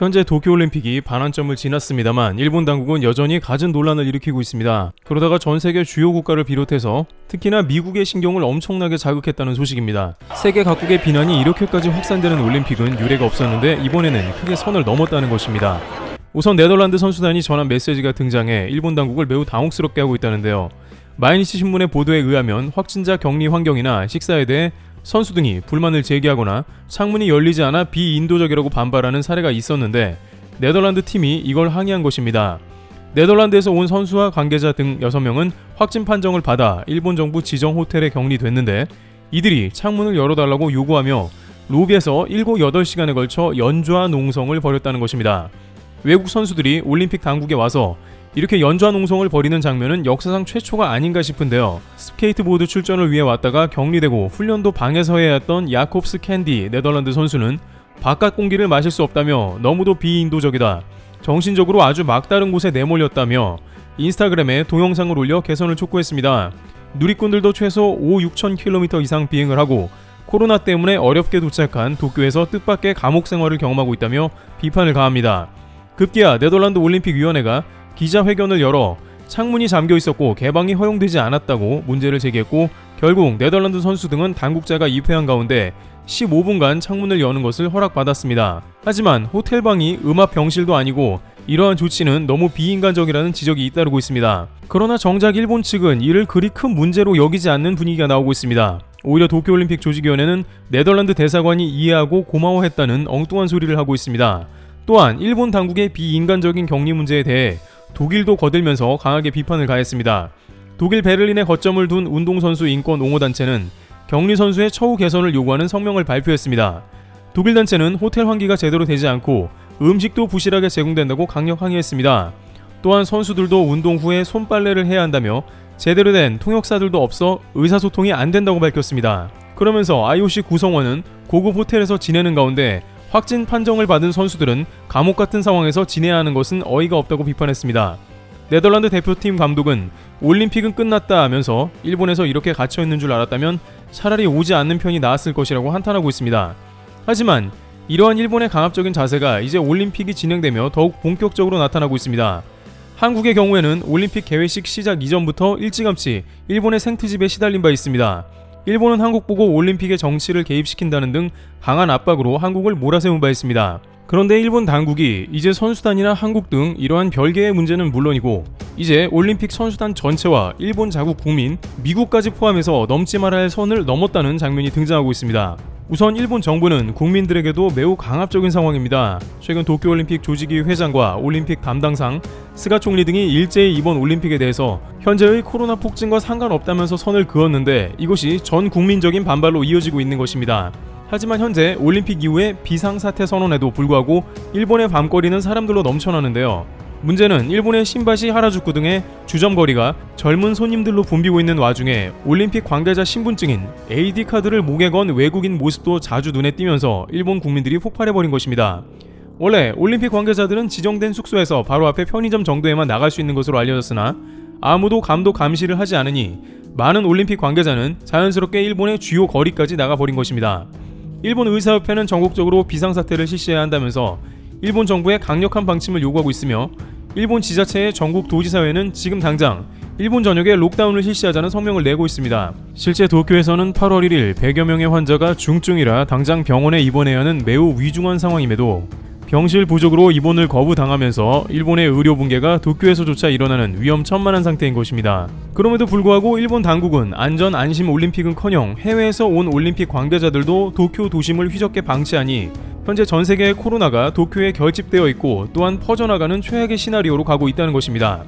현재 도쿄올림픽이 반환점을 지났습니다만 일본 당국은 여전히 갖은 논란을 일으키고 있습니다. 그러다가 전 세계 주요 국가를 비롯해서 특히나 미국의 신경을 엄청나게 자극했다는 소식입니다. 세계 각국의 비난이 이렇게까지 확산되는 올림픽은 유례가 없었는데 이번에는 크게 선을 넘었다는 것입니다. 우선 네덜란드 선수단이 전한 메시지가 등장해 일본 당국을 매우 당혹스럽게 하고 있다는데요. 마이니치 신문의 보도에 의하면 확진자 격리 환경이나 식사에 대해 선수 등이 불만을 제기하거나 창문이 열리지 않아 비인도적이라고 반발하는 사례가 있었는데 네덜란드 팀이 이걸 항의한 것입니다. 네덜란드에서 온 선수와 관계자 등 6명은 확진 판정을 받아 일본 정부 지정 호텔에 격리됐는데 이들이 창문을 열어달라고 요구하며 로비에서 7, 8시간에 걸쳐 연좌 농성을 벌였다는 것입니다. 외국 선수들이 올림픽 당국에 와서 이렇게 연좌 농성을 벌이는 장면은 역사상 최초가 아닌가 싶은데요. 스케이트보드 출전을 위해 왔다가 격리되고 훈련도 방에서 해야 했던 야콥스 캔디 네덜란드 선수는 바깥 공기를 마실 수 없다며 너무도 비인도적이다. 정신적으로 아주 막다른 곳에 내몰렸다며 인스타그램에 동영상을 올려 개선을 촉구했습니다. 누리꾼들도 최소 5, 6천 킬로미터 이상 비행을 하고 코로나 때문에 어렵게 도착한 도쿄에서 뜻밖의 감옥 생활을 경험하고 있다며 비판을 가합니다. 급기야 네덜란드 올림픽위원회가 기자회견을 열어 창문이 잠겨 있었고 개방이 허용되지 않았다고 문제를 제기했고 결국 네덜란드 선수 등은 당국자가 입회한 가운데 15분간 창문을 여는 것을 허락받았습니다. 하지만 호텔방이 음압 병실도 아니고 이러한 조치는 너무 비인간적이라는 지적이 잇따르고 있습니다. 그러나 정작 일본 측은 이를 그리 큰 문제로 여기지 않는 분위기가 나오고 있습니다. 오히려 도쿄올림픽 조직위원회는 네덜란드 대사관이 이해하고 고마워했다는 엉뚱한 소리를 하고 있습니다. 또한 일본 당국의 비인간적인 격리 문제에 대해 독일도 거들면서 강하게 비판을 가했습니다. 독일 베를린에 거점을 둔 운동선수 인권 옹호단체는 격리 선수의 처우 개선을 요구하는 성명을 발표했습니다. 독일 단체는 호텔 환기가 제대로 되지 않고 음식도 부실하게 제공된다고 강력 항의했습니다. 또한 선수들도 운동 후에 손빨래를 해야 한다며 제대로 된 통역사들도 없어 의사소통이 안 된다고 밝혔습니다. 그러면서 IOC 구성원은 고급 호텔에서 지내는 가운데 확진 판정을 받은 선수들은 감옥 같은 상황에서 지내야 하는 것은 어이가 없다고 비판했습니다. 네덜란드 대표팀 감독은 올림픽은 끝났다 하면서 일본에서 이렇게 갇혀 있는 줄 알았다면 차라리 오지 않는 편이 나았을 것이라고 한탄하고 있습니다. 하지만 이러한 일본의 강압적인 자세가 이제 올림픽이 진행되며 더욱 본격적으로 나타나고 있습니다. 한국의 경우에는 올림픽 개회식 시작 이전부터 일찌감치 일본의 생트집에 시달린 바 있습니다. 일본은 한국 보고 올림픽의 정치를 개입시킨다는 등 강한 압박으로 한국을 몰아세운 바 있습니다. 그런데 일본 당국이 이제 선수단이나 한국 등 이러한 별개의 문제는 물론이고 이제 올림픽 선수단 전체와 일본 자국 국민, 미국까지 포함해서 넘지 말아야 할 선을 넘었다는 장면이 등장하고 있습니다. 우선 일본 정부는 국민들에게도 매우 강압적인 상황입니다. 최근 도쿄올림픽 조직위 회장과 올림픽 담당상, 스가 총리 등이 일제히 이번 올림픽에 대해서 현재의 코로나 폭증과 상관없다면서 선을 그었는데 이것이 전 국민적인 반발로 이어지고 있는 것입니다. 하지만 현재 올림픽 이후에 비상사태 선언에도 불구하고 일본의 밤거리는 사람들로 넘쳐나는데요. 문제는 일본의 신바시 하라주쿠 등의 주점거리가 젊은 손님들로 붐비고 있는 와중에 올림픽 관계자 신분증인 AD 카드를 목에 건 외국인 모습도 자주 눈에 띄면서 일본 국민들이 폭발해버린 것입니다. 원래 올림픽 관계자들은 지정된 숙소에서 바로 앞에 편의점 정도에만 나갈 수 있는 것으로 알려졌으나 아무도 감독 감시를 하지 않으니 많은 올림픽 관계자는 자연스럽게 일본의 주요 거리까지 나가버린 것입니다. 일본 의사협회는 전국적으로 비상사태를 실시해야 한다면서 일본 정부에 강력한 방침을 요구하고 있으며 일본 지자체의 전국 도지사회는 지금 당장 일본 전역에 록다운을 실시하자는 성명을 내고 있습니다. 실제 도쿄에서는 8월 1일 100여 명의 환자가 중증이라 당장 병원에 입원해야 하는 매우 위중한 상황임에도 병실 부족으로 입원을 거부당하면서 일본의 의료 붕괴가 도쿄에서조차 일어나는 위험천만한 상태인 것입니다. 그럼에도 불구하고 일본 당국은 안전 안심 올림픽은커녕 해외에서 온 올림픽 관계자들도 도쿄 도심을 휘젓게 방치하니 현재 전 세계의 코로나가 도쿄에 결집되어 있고 또한 퍼져나가는 최악의 시나리오로 가고 있다는 것입니다.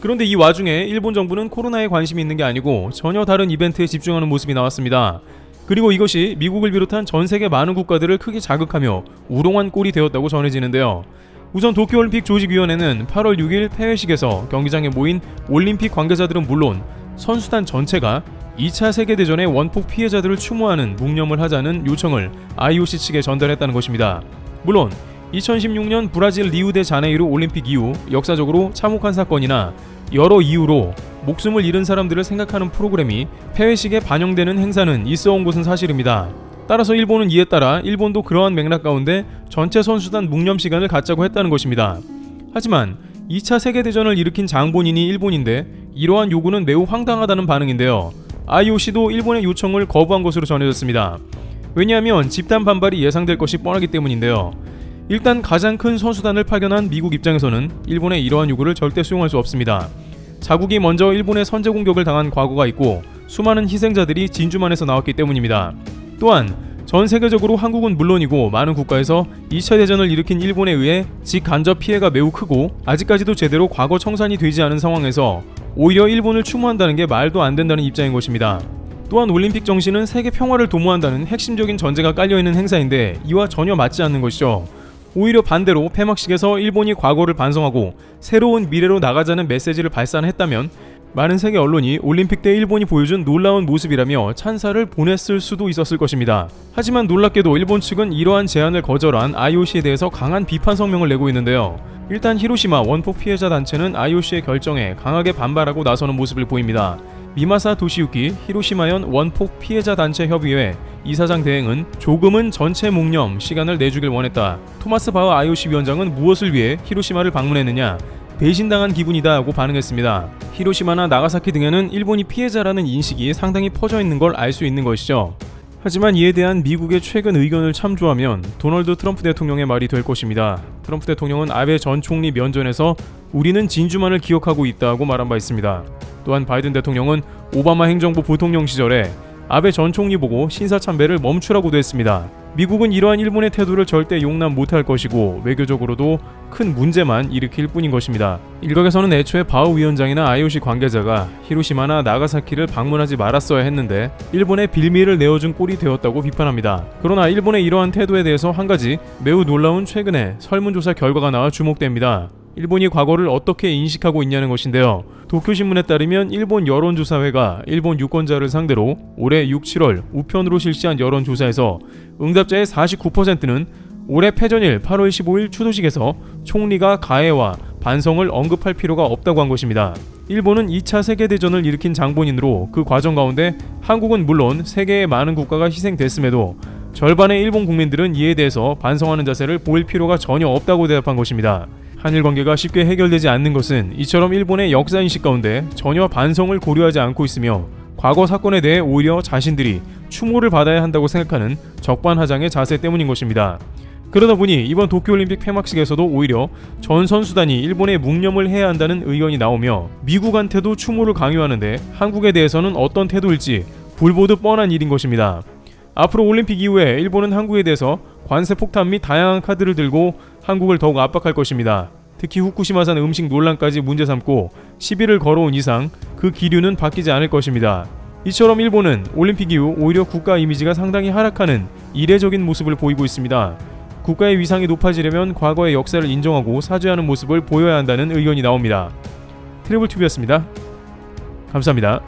그런데 이 와중에 일본 정부는 코로나에 관심이 있는 게 아니고 전혀 다른 이벤트에 집중하는 모습이 나왔습니다. 그리고 이것이 미국을 비롯한 전 세계 많은 국가들을 크게 자극하며 우롱한 꼴이 되었다고 전해지는데요. 우선 도쿄올림픽 조직위원회는 8월 6일 폐회식에서 경기장에 모인 올림픽 관계자들은 물론 선수단 전체가 2차 세계대전의 원폭 피해자들을 추모하는 묵념을 하자는 요청을 IOC 측에 전달했다는 것입니다. 물론 2016년 브라질 리우데 자네이루 올림픽 이후 역사적으로 참혹한 사건이나 여러 이유로 목숨을 잃은 사람들을 생각하는 프로그램이 폐회식에 반영되는 행사는 있어 온 것은 사실입니다. 따라서 일본은 이에 따라 일본도 그러한 맥락 가운데 전체 선수단 묵념 시간을 갖자고 했다는 것입니다. 하지만 2차 세계대전을 일으킨 장본인이 일본인데 이러한 요구는 매우 황당하다는 반응인데요. IOC도 일본의 요청을 거부한 것으로 전해졌습니다. 왜냐하면 집단 반발이 예상될 것이 뻔하기 때문인데요. 일단 가장 큰 선수단을 파견한 미국 입장에서는 일본의 이러한 요구를 절대 수용할 수 없습니다. 자국이 먼저 일본의 선제 공격을 당한 과거가 있고 수많은 희생자들이 진주만에서 나왔기 때문입니다. 또한 전 세계적으로 한국은 물론이고 많은 국가에서 2차 대전을 일으킨 일본에 의해 직간접 피해가 매우 크고 아직까지도 제대로 과거 청산이 되지 않은 상황에서 오히려 일본을 추모한다는 게 말도 안 된다는 입장인 것입니다. 또한 올림픽 정신은 세계 평화를 도모한다는 핵심적인 전제가 깔려 있는 행사인데 이와 전혀 맞지 않는 것이죠. 오히려 반대로 폐막식에서 일본이 과거를 반성하고 새로운 미래로 나가자는 메시지를 발산했다면 많은 세계 언론이 올림픽 때 일본이 보여준 놀라운 모습이라며 찬사를 보냈을 수도 있었을 것입니다. 하지만 놀랍게도 일본 측은 이러한 제안을 거절한 IOC에 대해서 강한 비판 성명을 내고 있는데요. 일단 히로시마 원폭 피해자 단체는 IOC의 결정에 강하게 반발하고 나서는 모습을 보입니다. 미마사 도시유키 히로시마현 원폭 피해자 단체 협의회 이사장 대행은 조금은 전체 묵념 시간을 내주길 원했다. 토마스 바흐 IOC 위원장은 무엇을 위해 히로시마를 방문했느냐? 배신당한 기분이다 하고 반응했습니다. 히로시마나 나가사키 등에는 일본이 피해자라는 인식이 상당히 퍼져 있는 걸 알 수 있는 것이죠. 하지만 이에 대한 미국의 최근 의견을 참조하면 도널드 트럼프 대통령의 말이 될 것입니다. 트럼프 대통령은 아베 전 총리 면전에서 우리는 진주만을 기억하고 있다고 말한 바 있습니다. 또한 바이든 대통령은 오바마 행정부 부통령 시절에 아베 전 총리 보고 신사 참배를 멈추라고도 했습니다. 미국은 이러한 일본의 태도를 절대 용납 못할 것이고 외교적으로도 큰 문제만 일으킬 뿐인 것입니다. 일각에서는 애초에 바우 위원장이나 IOC 관계자가 히로시마나 나가사키를 방문하지 말았어야 했는데 일본의 빌미를 내어준 꼴이 되었다고 비판합니다. 그러나 일본의 이러한 태도에 대해서 한 가지 매우 놀라운 최근의 설문조사 결과가 나와 주목됩니다. 일본이 과거를 어떻게 인식하고 있냐는 것인데요. 도쿄신문에 따르면 일본 여론조사회가 일본 유권자를 상대로 올해 6, 7월 우편으로 실시한 여론조사에서 응답자의 49%는 올해 패전일 8월 15일 추도식에서 총리가 가해와 반성을 언급할 필요가 없다고 한 것입니다. 일본은 2차 세계대전을 일으킨 장본인으로 그 과정 가운데 한국은 물론 세계의 많은 국가가 희생됐음에도 절반의 일본 국민들은 이에 대해서 반성하는 자세를 보일 필요가 전혀 없다고 대답한 것입니다. 한일 관계가 쉽게 해결되지 않는 것은 이처럼 일본의 역사 인식 가운데 전혀 반성을 고려하지 않고 있으며 과거 사건에 대해 오히려 자신들이 추모를 받아야 한다고 생각하는 적반하장의 자세 때문인 것입니다. 그러다 보니 이번 도쿄올림픽 폐막식에서도 오히려 전 선수단이 일본에 묵념을 해야 한다는 의견이 나오며 미국한테도 추모를 강요하는데 한국에 대해서는 어떤 태도일지 불보듯 뻔한 일인 것입니다. 앞으로 올림픽 이후에 일본은 한국에 대해서 관세 폭탄 및 다양한 카드를 들고 한국을 더욱 압박할 것입니다. 특히 후쿠시마산 음식 논란까지 문제 삼고 시비를 걸어온 이상 그 기류는 바뀌지 않을 것입니다. 이처럼 일본은 올림픽 이후 오히려 국가 이미지가 상당히 하락하는 이례적인 모습을 보이고 있습니다. 국가의 위상이 높아지려면 과거의 역사를 인정하고 사죄하는 모습을 보여야 한다는 의견이 나옵니다. 트래블 튜브였습니다. 감사합니다.